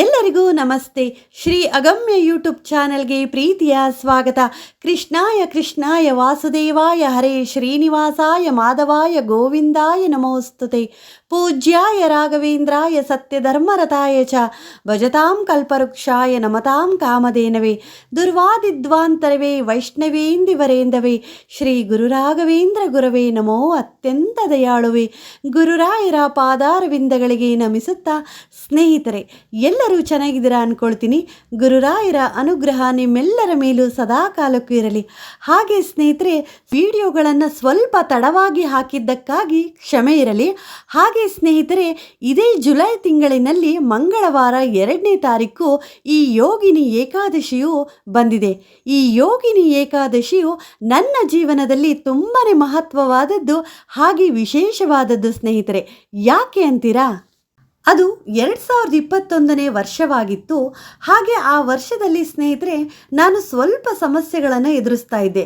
ಎಲ್ಲರಿಗೂ ನಮಸ್ತೆ. ಶ್ರೀ ಅಗಮ್ಯ ಯೂಟ್ಯೂಬ್ ಚಾನೆಲ್ಗೆ ಪ್ರೀತಿಯ ಸ್ವಾಗತ. ಕೃಷ್ಣಾಯ ಕೃಷ್ಣಾಯ ವಾಸುದೇವಾಯ ಹರೇ ಶ್ರೀನಿವಾಸಾಯ ಮಾಧವಾಯ ಗೋವಿಂದಾಯ ನಮೋಸ್ತುತೆ. ಪೂಜ್ಯಾಯ ರಾಘವೇಂದ್ರಾಯ ಸತ್ಯಧರ್ಮರತಾಯ ಚ ಭಜತಾಂ ಕಲ್ಪವೃಕ್ಷಾಯ ನಮತಾಂ ಕಾಮಧೇನವೇ. ದುರ್ವಾದಿದ್ವಾಂತರವೇ ವೈಷ್ಣವೇಂದಿವರೇಂದವೇ. ಶ್ರೀ ಗುರುರಾಘವೇಂದ್ರ ಗುರವೇ ನಮೋ ಅತ್ಯಂತ ದಯಾಳುವೆ. ಗುರುರಾಯರ ಪಾದಾರವಿಂದಗಳಿಗೆ ನಮಿಸುತ್ತಾ ಸ್ನೇಹಿತರೆ ಎಲ್ಲರೂ ಚೆನ್ನಾಗಿದ್ದೀರಾ ಅನ್ಕೊಳ್ತೀನಿ. ಗುರುರಾಯರ ಅನುಗ್ರಹ ನಿಮ್ಮೆಲ್ಲರ ಮೇಲೂ ಸದಾ ಕಾಲಕ್ಕೂ ಇರಲಿ. ಹಾಗೆ ಸ್ನೇಹಿತರೆ, ವಿಡಿಯೋಗಳನ್ನು ಸ್ವಲ್ಪ ತಡವಾಗಿ ಹಾಕಿದ್ದಕ್ಕಾಗಿ ಕ್ಷಮೆ ಇರಲಿ. ಹಾಗೆ ಸ್ನೇಹಿತರೆ, ಇದೇ ಜುಲೈ ತಿಂಗಳಿನಲ್ಲಿ ಮಂಗಳವಾರ ಎರಡನೇ ತಾರೀಕು ಈ ಯೋಗಿನಿ ಏಕಾದಶಿಯು ಬಂದಿದೆ. ಈ ಯೋಗಿನಿ ಏಕಾದಶಿಯು ನನ್ನ ಜೀವನದಲ್ಲಿ ತುಂಬಾ ಮಹತ್ವವಾದದ್ದು, ಹಾಗೆ ವಿಶೇಷವಾದದ್ದು ಸ್ನೇಹಿತರೆ. ಯಾಕೆ ಅಂತೀರಾ? ಅದು ಎರಡು ಸಾವಿರದ ಇಪ್ಪತ್ತೊಂದನೇ ವರ್ಷವಾಗಿತ್ತು. ಹಾಗೆ ಆ ವರ್ಷದಲ್ಲಿ ಸ್ನೇಹಿತರೆ ನಾನು ಸ್ವಲ್ಪ ಸಮಸ್ಯೆಗಳನ್ನು ಎದುರಿಸ್ತಾ ಇದ್ದೆ.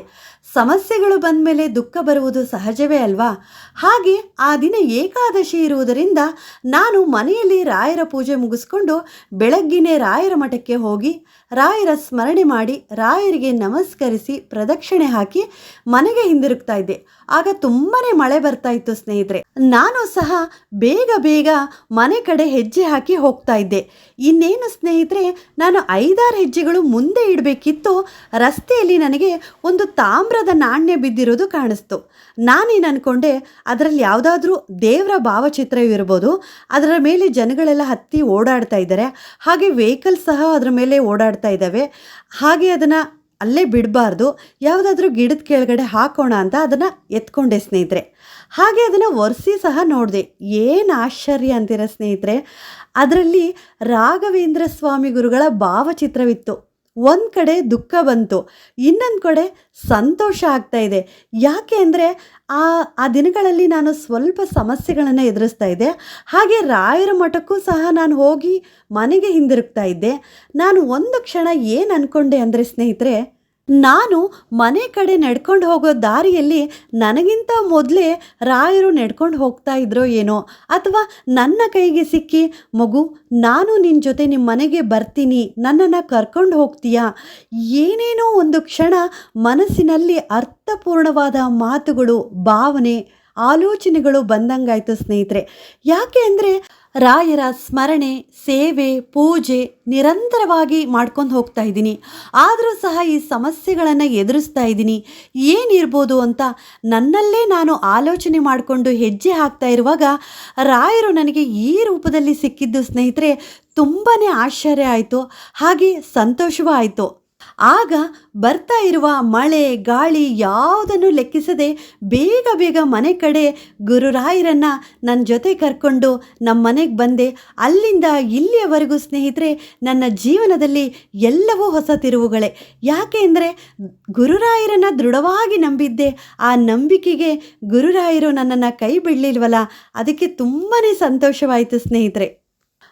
ಸಮಸ್ಯೆಗಳು ಬಂದ ಮೇಲೆ ದುಃಖ ಬರುವುದು ಸಹಜವೇ ಅಲ್ವಾ? ಹಾಗೆ ಆ ದಿನ ಏಕಾದಶಿ ಇರುವುದರಿಂದ ನಾನು ಮನೆಯಲ್ಲಿ ರಾಯರ ಪೂಜೆ ಮುಗಿಸ್ಕೊಂಡು ಬೆಳಗ್ಗಿನೇ ರಾಯರ ಮಠಕ್ಕೆ ಹೋಗಿ ರಾಯರ ಸ್ಮರಣೆ ಮಾಡಿ ರಾಯರಿಗೆ ನಮಸ್ಕರಿಸಿ ಪ್ರದಕ್ಷಿಣೆ ಹಾಕಿ ಮನೆಗೆ ಹಿಂದಿರುಗ್ತಾ ಇದ್ದೆ. ಆಗ ತುಂಬಾ ಮಳೆ ಬರ್ತಾ ಇತ್ತು ಸ್ನೇಹಿತರೆ. ನಾನು ಸಹ ಬೇಗ ಬೇಗ ಮನೆ ಕಡೆ ಹೆಜ್ಜೆ ಹಾಕಿ ಹೋಗ್ತಾ ಇದ್ದೆ. ಇನ್ನೇನು ಸ್ನೇಹಿತರೆ, ನಾನು ಐದಾರು ಹೆಜ್ಜೆಗಳು ಮುಂದೆ ಇಡಬೇಕಿತ್ತು. ರಸ್ತೆಯಲ್ಲಿ ನನಗೆ ಒಂದು ತಾಮ್ರದ ನಾಣ್ಯ ಬಿದ್ದಿರೋದು ಕಾಣಿಸ್ತು. ನಾನೇನು ಅಂದ್ಕೊಂಡೆ ಅದರಲ್ಲಿ ಯಾವುದಾದ್ರೂ ದೇವರ ಭಾವಚಿತ್ರವಿರ್ಬೋದು ಅದರ ಮೇಲೆ ಜನಗಳೆಲ್ಲ ಹತ್ತಿ ಓಡಾಡ್ತಾ ಇದ್ದಾರೆ ಹಾಗೆ ವೆಹಿಕಲ್ ಸಹ ಅದರ ಮೇಲೆ ಓಡಾಡ್ತಾ ಇದ್ದಾವೆ ಹಾಗೆ ಅದನ್ನು ಅಲ್ಲೇ ಬಿಡಬಾರ್ದು, ಯಾವುದಾದ್ರೂ ಗಿಡದ ಕೆಳಗಡೆ ಹಾಕೋಣ ಅಂತ ಅದನ್ನು ಎತ್ಕೊಂಡೆ ಸ್ನೇಹಿತರೆ. ಹಾಗೆ ಅದನ್ನು ಒರೆಸಿ ಸಹ ನೋಡಿದೆ. ಏನು ಆಶ್ಚರ್ಯ ಅಂತೀರ ಸ್ನೇಹಿತರೆ, ಅದರಲ್ಲಿ ರಾಘವೇಂದ್ರ ಸ್ವಾಮಿ ಗುರುಗಳ ಭಾವಚಿತ್ರವಿತ್ತು. ಒಂದು ಕಡೆ ದುಃಖ ಬಂತು, ಇನ್ನೊಂದು ಕಡೆ ಸಂತೋಷ ಆಗ್ತಾ ಇದೆ. ಯಾಕೆ ಅಂದರೆ ಆ ಆ ದಿನಗಳಲ್ಲಿ ನಾನು ಸ್ವಲ್ಪ ಸಮಸ್ಯೆಗಳನ್ನು ಎದುರಿಸ್ತಾ ಇದ್ದೆ. ಹಾಗೆ ರಾಯರ ಮಠಕ್ಕೂ ಸಹ ನಾನು ಹೋಗಿ ಮನೆಗೆ ಹಿಂದಿರುಗ್ತಾ ಇದ್ದೆ. ನಾನು ಒಂದು ಕ್ಷಣ ಏನು ಅಂದ್ಕೊಂಡೆ ಅಂದರೆ ಸ್ನೇಹಿತರೆ ನಾನು ಮನೆ ಕಡೆ ನಡ್ಕೊಂಡು ಹೋಗೋ ದಾರಿಯಲ್ಲಿ ನನಗಿಂತ ಮೊದಲೇ ರಾಯರು ನಡ್ಕೊಂಡು ಹೋಗ್ತಾ ಇದ್ರೋ ಏನೋ, ಅಥವಾ ನನ್ನ ಕೈಗೆ ಸಿಕ್ಕಿ, ಮಗು, ನಾನು ನಿನ್ನ ಜೊತೆ ನಿಮ್ಮ ಮನೆಗೆ ಬರ್ತೀನಿ, ನನ್ನನ್ನು ಕರ್ಕೊಂಡು ಹೋಗ್ತೀಯಾ? ಏನೇನೋ ಒಂದು ಕ್ಷಣ ಮನಸ್ಸಿನಲ್ಲಿ ಅರ್ಥಪೂರ್ಣವಾದ ಮಾತುಗಳು, ಭಾವನೆ, ಆಲೋಚನೆಗಳು ಬಂದಂಗಾಯಿತು ಸ್ನೇಹಿತರೆ. ಯಾಕೆ ಅಂದರೆ ರಾಯರ ಸ್ಮರಣೆ, ಸೇವೆ, ಪೂಜೆ ನಿರಂತರವಾಗಿ ಮಾಡ್ಕೊಂಡು ಹೋಗ್ತಾ ಇದ್ದೀನಿ. ಆದರೂ ಸಹ ಈ ಸಮಸ್ಯೆಗಳನ್ನು ಎದುರಿಸ್ತಾ ಇದ್ದೀನಿ. ಏನಿರ್ಬೋದು ಅಂತ ನನ್ನಲ್ಲೇ ನಾನು ಆಲೋಚನೆ ಮಾಡಿಕೊಂಡು ಹೆಜ್ಜೆ ಹಾಕ್ತಾ ಇರುವಾಗ ರಾಯರು ನನಗೆ ಈ ರೂಪದಲ್ಲಿ ಸಿಕ್ಕಿದ್ದು ಸ್ನೇಹಿತರೆ ತುಂಬಾ ಆಶ್ಚರ್ಯ ಆಯಿತು. ಹಾಗೆ ಸಂತೋಷವೂ ಆಯಿತು. ಆಗ ಬರ್ತಾ ಇರುವ ಮಳೆ, ಗಾಳಿ ಯಾವುದನ್ನು ಲೆಕ್ಕಿಸದೆ ಬೇಗ ಬೇಗ ಮನೆ ಕಡೆ ಗುರುರಾಯರನ್ನು ನನ್ನ ಜೊತೆ ಕರ್ಕೊಂಡು ನಮ್ಮ ಮನೆಗೆ ಬಂದೆ. ಅಲ್ಲಿಂದ ಇಲ್ಲಿಯವರೆಗೂ ಸ್ನೇಹಿತರೆ, ನನ್ನ ಜೀವನದಲ್ಲಿ ಎಲ್ಲವೂ ಹೊಸ ತಿರುವುಗಳೇ. ಯಾಕೆ ಅಂದರೆ ಗುರುರಾಯರನ್ನು ದೃಢವಾಗಿ ನಂಬಿದ್ದೆ. ಆ ನಂಬಿಕೆಗೆ ಗುರುರಾಯರು ನನ್ನನ್ನು ಕೈ ಬಿಡಲಿಲ್ವಲ್ಲ? ಅದಕ್ಕೆ ತುಂಬಾ ಸಂತೋಷವಾಯಿತು ಸ್ನೇಹಿತರೆ.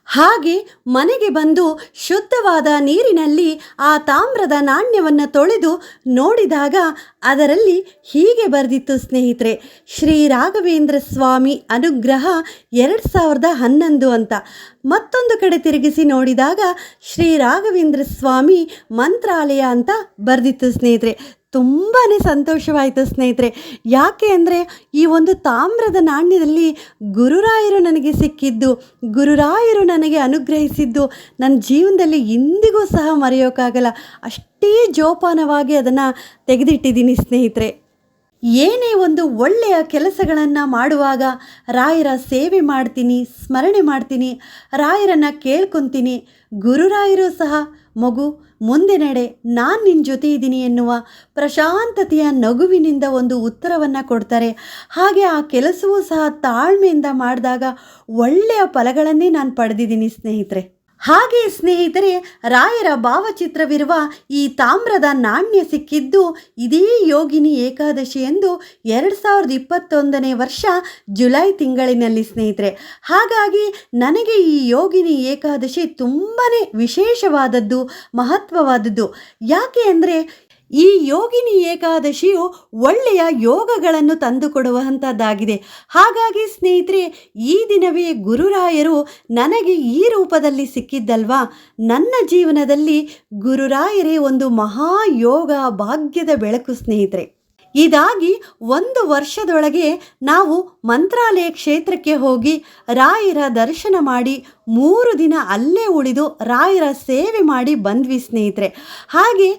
ಹಾಗೆ ಮನೆಗೆ ಬಂದು ಶುದ್ಧವಾದ ನೀರಿನಲ್ಲಿ ಆ ತಾಮ್ರದ ನಾಣ್ಯವನ್ನು ತೊಳೆದು ನೋಡಿದಾಗ ಅದರಲ್ಲಿ ಹೀಗೆ ಬರೆದಿತ್ತು ಸ್ನೇಹಿತರೆ, ಶ್ರೀ ರಾಘವೇಂದ್ರ ಸ್ವಾಮಿ ಅನುಗ್ರಹ ಎರಡು ಸಾವಿರದ ಹನ್ನೊಂದು ಅಂತ. ಮತ್ತೊಂದು ಕಡೆ ತಿರುಗಿಸಿ ನೋಡಿದಾಗ ಶ್ರೀ ರಾಘವೇಂದ್ರ ಸ್ವಾಮಿ ಮಂತ್ರಾಲಯ ಅಂತ ಬರೆದಿತ್ತು ಸ್ನೇಹಿತರೆ. ತುಂಬಾ ಸಂತೋಷವಾಯಿತು ಸ್ನೇಹಿತರೆ. ಯಾಕೆ ಅಂದರೆ ಈ ಒಂದು ತಾಮ್ರದ ನಾಣ್ಯದಲ್ಲಿ ಗುರುರಾಯರು ನನಗೆ ಸಿಕ್ಕಿದ್ದು, ಗುರುರಾಯರು ನನಗೆ ಅನುಗ್ರಹಿಸಿದ್ದು, ನನ್ನ ಜೀವನದಲ್ಲಿ ಇಂದಿಗೂ ಸಹ ಮರೆಯೋಕ್ಕಾಗಲ್ಲ ಅಷ್ಟೇ ಜೋಪಾನವಾಗಿ ಅದನ್ನು ತೆಗೆದಿಟ್ಟಿದ್ದೀನಿ ಸ್ನೇಹಿತರೆ. ಏನೇ ಒಂದು ಒಳ್ಳೆಯ ಕೆಲಸಗಳನ್ನು ಮಾಡುವಾಗ ರಾಯರ ಸೇವೆ ಮಾಡ್ತೀನಿ, ಸ್ಮರಣೆ ಮಾಡ್ತೀನಿ, ರಾಯರನ್ನು ಕೇಳ್ಕೊತೀನಿ, ಗುರುರಾಯರು ಸಹ ಮಗು ಮುಂದೆ ನಡೆ, ನಾನು ನಿನ್ನ ಜೊತೆ ಇದ್ದೀನಿ ಎನ್ನುವ ಪ್ರಶಾಂತತೆಯ ನಗುವಿನಿಂದ ಒಂದು ಉತ್ತರವನ್ನು ಕೊಡ್ತಾರೆ. ಹಾಗೆ ಆ ಕೆಲಸವೂ ಸಹ ತಾಳ್ಮೆಯಿಂದ ಮಾಡಿದಾಗ ಒಳ್ಳೆಯ ಫಲಗಳನ್ನೇ ನಾನು ಪಡೆದಿದ್ದೀನಿ ಸ್ನೇಹಿತರೆ. ಹಾಗೆ ಸ್ನೇಹಿತರೆ, ರಾಯರ ಭಾವಚಿತ್ರವಿರುವ ಈ ತಾಮ್ರದ ನಾಣ್ಯ ಸಿಕ್ಕಿದ್ದು ಇದೇ ಯೋಗಿನಿ ಏಕಾದಶಿ ಎಂದು ಎರಡು ಸಾವಿರದ ಇಪ್ಪತ್ತೊಂದನೇ ವರ್ಷ ಜುಲೈ ತಿಂಗಳಿನಲ್ಲಿ ಸ್ನೇಹಿತರೆ. ಹಾಗಾಗಿ ನನಗೆ ಈ ಯೋಗಿನಿ ಏಕಾದಶಿ ತುಂಬಾ ವಿಶೇಷವಾದದ್ದು, ಮಹತ್ವವಾದದ್ದು. ಯಾಕೆ ಅಂದರೆ ಈ ಯೋಗಿನಿ ಏಕಾದಶಿಯು ಒಳ್ಳೆಯ ಯೋಗಗಳನ್ನು ತಂದುಕೊಡುವಂಥದ್ದಾಗಿದೆ. ಹಾಗಾಗಿ ಸ್ನೇಹಿತರೆ, ಈ ದಿನವೇ ಗುರುರಾಯರು ನನಗೆ ಈ ರೂಪದಲ್ಲಿ ಸಿಕ್ಕಿದ್ದಲ್ವಾ? ನನ್ನ ಜೀವನದಲ್ಲಿ ಗುರುರಾಯರೇ ಒಂದು ಮಹಾಯೋಗ ಭಾಗ್ಯದ ಬೆಳಕು ಸ್ನೇಹಿತರೆ. ಇದಾಗಿ ಒಂದು ವರ್ಷದೊಳಗೆ ನಾವು ಮಂತ್ರಾಲಯ ಕ್ಷೇತ್ರಕ್ಕೆ ಹೋಗಿ ರಾಯರ ದರ್ಶನ ಮಾಡಿ ಮೂರು ದಿನ ಅಲ್ಲೇ ಉಳಿದು ರಾಯರ ಸೇವೆ ಮಾಡಿ ಬಂದ್ವಿ ಸ್ನೇಹಿತರೆ. ಹಾಗೆ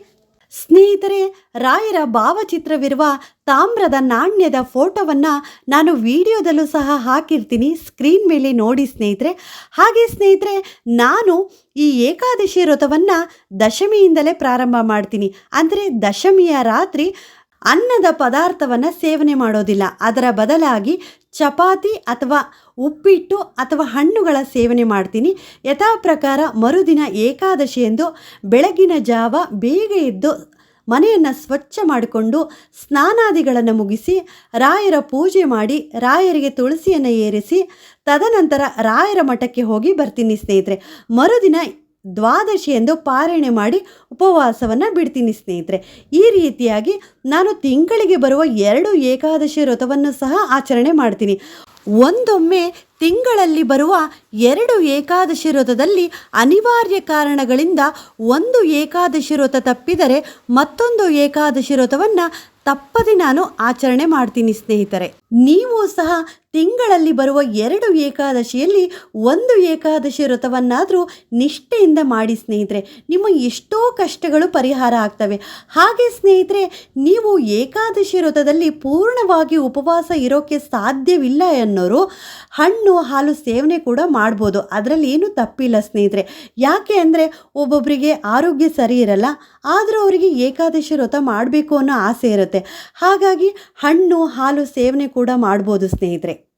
ಸ್ನೇಹಿತರೆ, ರಾಯರ ಭಾವಚಿತ್ರವಿರುವ ತಾಮ್ರದ ನಾಣ್ಯದ ಫೋಟೋವನ್ನು ನಾನು ವಿಡಿಯೋದಲ್ಲೂ ಸಹ ಹಾಕಿರ್ತೀನಿ. ಸ್ಕ್ರೀನ್ ಮೇಲೆ ನೋಡಿ ಸ್ನೇಹಿತರೆ. ಹಾಗೆ ಸ್ನೇಹಿತರೆ, ನಾನು ಈ ಏಕಾದಶಿ ವ್ರತವನ್ನು ದಶಮಿಯಿಂದಲೇ ಪ್ರಾರಂಭ ಮಾಡ್ತೀನಿ. ಅಂದರೆ ದಶಮಿಯ ರಾತ್ರಿ ಅನ್ನದ ಪದಾರ್ಥವನ್ನು ಸೇವನೆ ಮಾಡೋದಿಲ್ಲ. ಅದರ ಬದಲಾಗಿ ಚಪಾತಿ ಅಥವಾ ಉಪ್ಪಿಟ್ಟು ಅಥವಾ ಹಣ್ಣುಗಳ ಸೇವನೆ ಮಾಡ್ತೀನಿ. ಯಥಾ ಪ್ರಕಾರ ಮರುದಿನ ಏಕಾದಶಿ ಎಂದು ಬೆಳಗಿನ ಜಾವ ಬೇಗ ಎದ್ದು ಮನೆಯನ್ನು ಸ್ವಚ್ಛ ಮಾಡಿಕೊಂಡು ಸ್ನಾನಾದಿಗಳನ್ನು ಮುಗಿಸಿ ರಾಯರ ಪೂಜೆ ಮಾಡಿ ರಾಯರಿಗೆ ತುಳಸಿಯನ್ನು ಏರಿಸಿ, ತದನಂತರ ರಾಯರ ಮಠಕ್ಕೆ ಹೋಗಿ ಬರ್ತೀನಿ ಸ್ನೇಹಿತರೆ. ಮರುದಿನ ದ್ವಾದಶಿ ಎಂದು ಪಾರಾಯಣೆ ಮಾಡಿ ಉಪವಾಸವನ್ನು ಬಿಡ್ತೀನಿ ಸ್ನೇಹಿತರೆ. ಈ ರೀತಿಯಾಗಿ ನಾನು ತಿಂಗಳಿಗೆ ಬರುವ ಎರಡು ಏಕಾದಶಿ ವ್ರತವನ್ನು ಸಹ ಆಚರಣೆ ಮಾಡ್ತೀನಿ. ಒಂದೊಮ್ಮೆ ತಿಂಗಳಲ್ಲಿ ಬರುವ ಎರಡು ಏಕಾದಶಿ ವ್ರತದಲ್ಲಿ ಅನಿವಾರ್ಯ ಕಾರಣಗಳಿಂದ ಒಂದು ಏಕಾದಶಿ ವ್ರತ ತಪ್ಪಿದರೆ ಮತ್ತೊಂದು ಏಕಾದಶಿ ವ್ರತವನ್ನು ತಪ್ಪದೆ ನಾನು ಆಚರಣೆ ಮಾಡ್ತೀನಿ ಸ್ನೇಹಿತರೆ. ನೀವು ಸಹ ತಿಂಗಳಲ್ಲಿ ಬರುವ ಎರಡು ಏಕಾದಶಿಯಲ್ಲಿ ಒಂದು ಏಕಾದಶಿ ವ್ರತವನ್ನಾದರೂ ನಿಷ್ಠೆಯಿಂದ ಮಾಡಿ ಸ್ನೇಹಿತರೆ, ನಿಮ್ಮ ಎಷ್ಟೋ ಕಷ್ಟಗಳು ಪರಿಹಾರ ಆಗ್ತವೆ. ಹಾಗೆ ಸ್ನೇಹಿತರೆ, ನೀವು ಏಕಾದಶಿ ವ್ರತದಲ್ಲಿ ಪೂರ್ಣವಾಗಿ ಉಪವಾಸ ಇರೋಕ್ಕೆ ಸಾಧ್ಯವಿಲ್ಲ ಅನ್ನೋರು ಹಣ್ಣು, ಹಾಲು ಸೇವನೆ ಕೂಡ ಮಾಡ್ಬೋದು. ಅದರಲ್ಲಿ ಏನು ತಪ್ಪಿಲ್ಲ ಸ್ನೇಹಿತರೆ. ಯಾಕೆ ಅಂದರೆ ಒಬ್ಬೊಬ್ಬರಿಗೆ ಆರೋಗ್ಯ ಸರಿ ಇರಲ್ಲ, ಆದರೂ ಅವರಿಗೆ ಏಕಾದಶಿ ವ್ರತ ಮಾಡಬೇಕು ಅನ್ನೋ ಆಸೆ ಇರುತ್ತೆ. ಹಾಗಾಗಿ ಹಣ್ಣು, ಹಾಲು ಸೇವನೆ ಕೂಡ ಮಾಡ್ಬೋದು ಸ್ನೇಹಿತರೆ.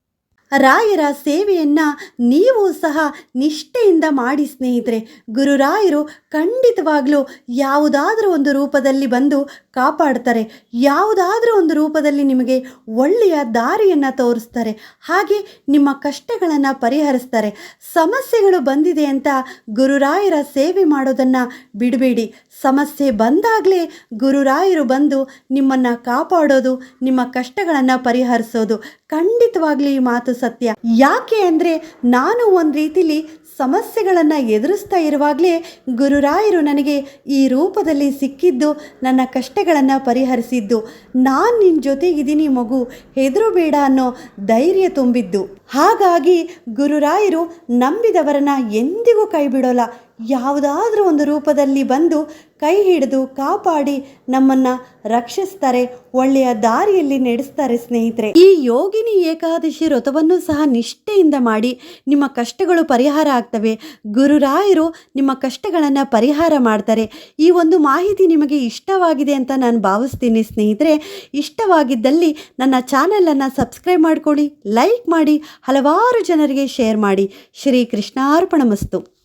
ರಾಯರ ಸೇವೆಯನ್ನು ನೀವು ಸಹ ನಿಷ್ಠೆಯಿಂದ ಮಾಡಿ ಸ್ನೇಹಿತರೆ. ಗುರುರಾಯರು ಖಂಡಿತವಾಗಲೂ ಯಾವುದಾದ್ರೂ ಒಂದು ರೂಪದಲ್ಲಿ ಬಂದು ಕಾಪಾಡ್ತಾರೆ. ಯಾವುದಾದ್ರೂ ಒಂದು ರೂಪದಲ್ಲಿ ನಿಮಗೆ ಒಳ್ಳೆಯ ದಾರಿಯನ್ನು ತೋರಿಸ್ತಾರೆ. ಹಾಗೆ ನಿಮ್ಮ ಕಷ್ಟಗಳನ್ನು ಪರಿಹರಿಸ್ತಾರೆ. ಸಮಸ್ಯೆಗಳು ಬಂದಿದೆ ಅಂತ ಗುರುರಾಯರ ಸೇವೆ ಮಾಡೋದನ್ನು ಬಿಡಬೇಡಿ. ಸಮಸ್ಯೆ ಬಂದಾಗಲೇ ಗುರುರಾಯರು ಬಂದು ನಿಮ್ಮನ್ನು ಕಾಪಾಡೋದು, ನಿಮ್ಮ ಕಷ್ಟಗಳನ್ನು ಪರಿಹರಿಸೋದು ಖಂಡಿತವಾಗಲಿ ಈ ಮಾತು ಸತ್ಯ. ಯಾಕೆ ಅಂದರೆ ನಾನು ಒಂದು ರೀತಿಲಿ ಸಮಸ್ಯೆಗಳನ್ನು ಎದುರಿಸ್ತಾ ಇರುವಾಗಲೇ ಗುರುರಾಯರು ನನಗೆ ಈ ರೂಪದಲ್ಲಿ ಸಿಕ್ಕಿದ್ದು, ನನ್ನ ಕಷ್ಟಗಳನ್ನು ಪರಿಹರಿಸಿದ್ದು. ನಾನು ನಿನ್ನ ಜೊತೆಗಿದ್ದೀನಿ ಮಗು ಹೆದರು ಬೇಡ ಅನ್ನೋ ಧೈರ್ಯ ತುಂಬಿದ್ದು. ಹಾಗಾಗಿ ಗುರುರಾಯರು ನಂಬಿದವರನ್ನ ಎಂದಿಗೂ ಕೈ ಬಿಡೋಲ್ಲ ಯಾವುದಾದ್ರೂ ಒಂದು ರೂಪದಲ್ಲಿ ಬಂದು ಕೈ ಹಿಡಿದು ಕಾಪಾಡಿ ನಮ್ಮನ್ನು ರಕ್ಷಿಸ್ತಾರೆ, ಒಳ್ಳೆಯ ದಾರಿಯಲ್ಲಿ ನಡೆಸ್ತಾರೆ ಸ್ನೇಹಿತರೆ. ಈ ಯೋಗಿನಿ ಏಕಾದಶಿ ವ್ರತವನ್ನು ಸಹ ನಿಷ್ಠೆಯಿಂದ ಮಾಡಿ ನಿಮ್ಮ ಕಷ್ಟಗಳು ಪರಿಹಾರ ಆಗ್ತವೆ. ಗುರುರಾಯರು ನಿಮ್ಮ ಕಷ್ಟಗಳನ್ನು ಪರಿಹಾರ ಮಾಡ್ತಾರೆ. ಈ ಒಂದು ಮಾಹಿತಿ ನಿಮಗೆ ಇಷ್ಟವಾಗಿದೆ ಅಂತ ನಾನು ಭಾವಿಸ್ತೀನಿ ಸ್ನೇಹಿತರೆ. ಇಷ್ಟವಾಗಿದ್ದಲ್ಲಿ ನನ್ನ ಚಾನಲನ್ನು ಸಬ್ಸ್ಕ್ರೈಬ್ ಮಾಡ್ಕೊಳ್ಳಿ, ಲೈಕ್ ಮಾಡಿ ಹಲವಾರು ಜನರಿಗೆ ಶೇರ್ ಮಾಡಿ ಶ್ರೀ ಕೃಷ್ಣಾರ್ಪಣ ಮಸ್ತು